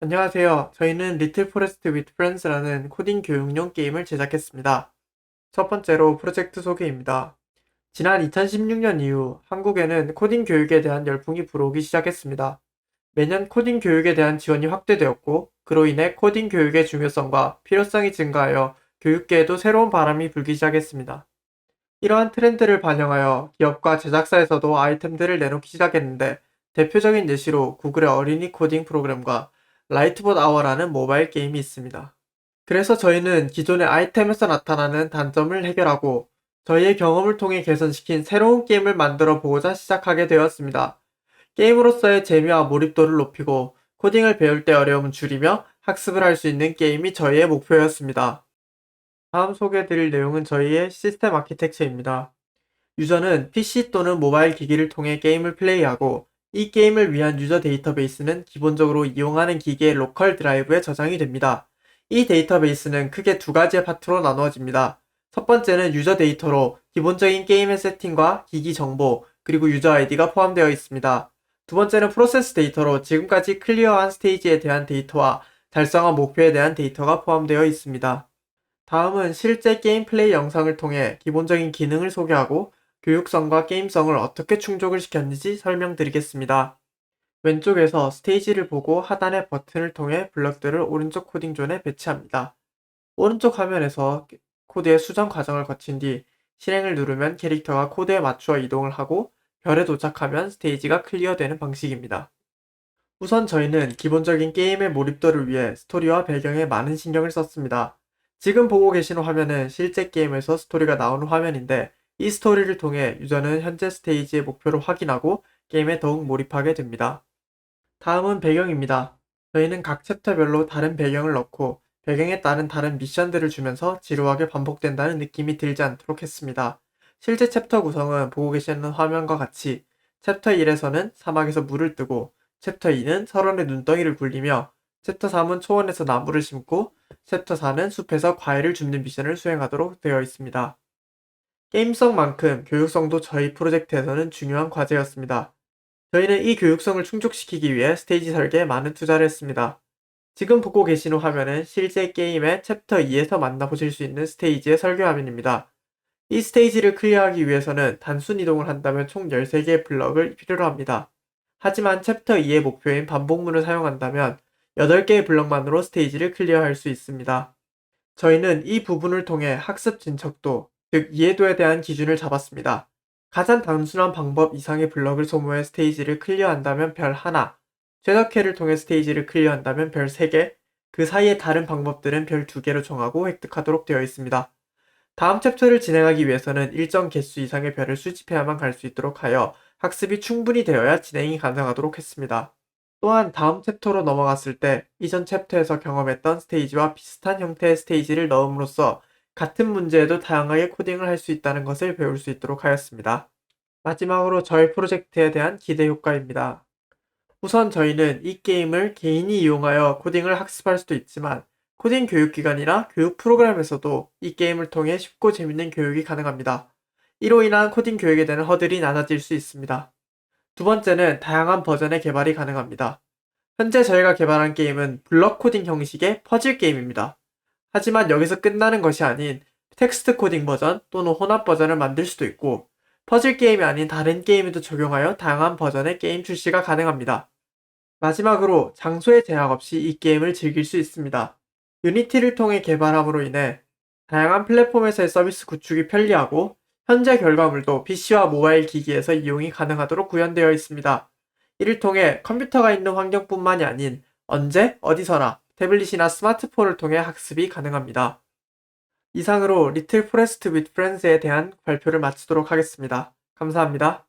안녕하세요. 저희는 리틀 포레스트 위드 프렌즈라는 코딩 교육용 게임을 제작했습니다. 첫 번째로 프로젝트 소개입니다. 지난 2016년 이후 한국에는 코딩 교육에 대한 열풍이 불어오기 시작했습니다. 매년 코딩 교육에 대한 지원이 확대되었고, 그로 인해 코딩 교육의 중요성과 필요성이 증가하여 교육계에도 새로운 바람이 불기 시작했습니다. 이러한 트렌드를 반영하여 기업과 제작사에서도 아이템들을 내놓기 시작했는데, 대표적인 예시로 구글의 어린이 코딩 프로그램과 라이트봇 아워라는 모바일 게임이 있습니다. 그래서 저희는 기존의 아이템에서 나타나는 단점을 해결하고 저희의 경험을 통해 개선시킨 새로운 게임을 만들어 보고자 시작하게 되었습니다. 게임으로서의 재미와 몰입도를 높이고 코딩을 배울 때 어려움을 줄이며 학습을 할 수 있는 게임이 저희의 목표였습니다. 다음 소개해드릴 내용은 저희의 시스템 아키텍처입니다. 유저는 PC 또는 모바일 기기를 통해 게임을 플레이하고 이 게임을 위한 유저 데이터베이스는 기본적으로 이용하는 기기의 로컬 드라이브에 저장이 됩니다. 이 데이터베이스는 크게 두 가지의 파트로 나누어집니다. 첫 번째는 유저 데이터로 기본적인 게임의 세팅과 기기 정보, 그리고 유저 아이디가 포함되어 있습니다. 두 번째는 프로세스 데이터로 지금까지 클리어한 스테이지에 대한 데이터와 달성한 목표에 대한 데이터가 포함되어 있습니다. 다음은 실제 게임 플레이 영상을 통해 기본적인 기능을 소개하고 교육성과 게임성을 어떻게 충족을 시켰는지 설명드리겠습니다. 왼쪽에서 스테이지를 보고 하단의 버튼을 통해 블럭들을 오른쪽 코딩 존에 배치합니다. 오른쪽 화면에서 코드의 수정 과정을 거친 뒤 실행을 누르면 캐릭터가 코드에 맞추어 이동을 하고 별에 도착하면 스테이지가 클리어되는 방식입니다. 우선 저희는 기본적인 게임의 몰입도를 위해 스토리와 배경에 많은 신경을 썼습니다. 지금 보고 계신 화면은 실제 게임에서 스토리가 나오는 화면인데 이 스토리를 통해 유저는 현재 스테이지의 목표를 확인하고 게임에 더욱 몰입하게 됩니다. 다음은 배경입니다. 저희는 각 챕터별로 다른 배경을 넣고 배경에 따른 다른 미션들을 주면서 지루하게 반복된다는 느낌이 들지 않도록 했습니다. 실제 챕터 구성은 보고 계시는 화면과 같이 챕터 1에서는 사막에서 물을 뜨고 챕터 2는 설원의 눈덩이를 굴리며 챕터 3은 초원에서 나무를 심고 챕터 4는 숲에서 과일을 줍는 미션을 수행하도록 되어 있습니다. 게임성만큼 교육성도 저희 프로젝트에서는 중요한 과제였습니다. 저희는 이 교육성을 충족시키기 위해 스테이지 설계에 많은 투자를 했습니다. 지금 보고 계시는 화면은 실제 게임의 챕터 2에서 만나보실 수 있는 스테이지의 설계 화면입니다. 이 스테이지를 클리어하기 위해서는 단순 이동을 한다면 총 13개의 블럭을 필요로 합니다. 하지만 챕터 2의 목표인 반복문을 사용한다면 8개의 블럭만으로 스테이지를 클리어할 수 있습니다. 저희는 이 부분을 통해 학습 진척도, 즉 이해도에 대한 기준을 잡았습니다. 가장 단순한 방법 이상의 블럭을 소모해 스테이지를 클리어한다면 별 하나, 최적화를 통해 스테이지를 클리어한다면 별 3개, 그 사이의 다른 방법들은 별 2개로 정하고 획득하도록 되어 있습니다. 다음 챕터를 진행하기 위해서는 일정 개수 이상의 별을 수집해야만 갈 수 있도록 하여 학습이 충분히 되어야 진행이 가능하도록 했습니다. 또한 다음 챕터로 넘어갔을 때 이전 챕터에서 경험했던 스테이지와 비슷한 형태의 스테이지를 넣음으로써 같은 문제에도 다양하게 코딩을 할 수 있다는 것을 배울 수 있도록 하였습니다. 마지막으로 저희 프로젝트에 대한 기대 효과입니다. 우선 저희는 이 게임을 개인이 이용하여 코딩을 학습할 수도 있지만 코딩 교육기관이나 교육 프로그램에서도 이 게임을 통해 쉽고 재밌는 교육이 가능합니다. 이로 인한 코딩 교육에 대한 허들이 낮아질 수 있습니다. 두 번째는 다양한 버전의 개발이 가능합니다. 현재 저희가 개발한 게임은 블럭 코딩 형식의 퍼즐 게임입니다. 하지만 여기서 끝나는 것이 아닌 텍스트 코딩 버전 또는 혼합 버전을 만들 수도 있고 퍼즐 게임이 아닌 다른 게임에도 적용하여 다양한 버전의 게임 출시가 가능합니다. 마지막으로 장소의 제약 없이 이 게임을 즐길 수 있습니다. 유니티를 통해 개발함으로 인해 다양한 플랫폼에서의 서비스 구축이 편리하고 현재 결과물도 PC와 모바일 기기에서 이용이 가능하도록 구현되어 있습니다. 이를 통해 컴퓨터가 있는 환경뿐만이 아닌 언제 어디서나 태블릿이나 스마트폰을 통해 학습이 가능합니다. 이상으로 리틀 포레스트 윗 프렌즈에 대한 발표를 마치도록 하겠습니다. 감사합니다.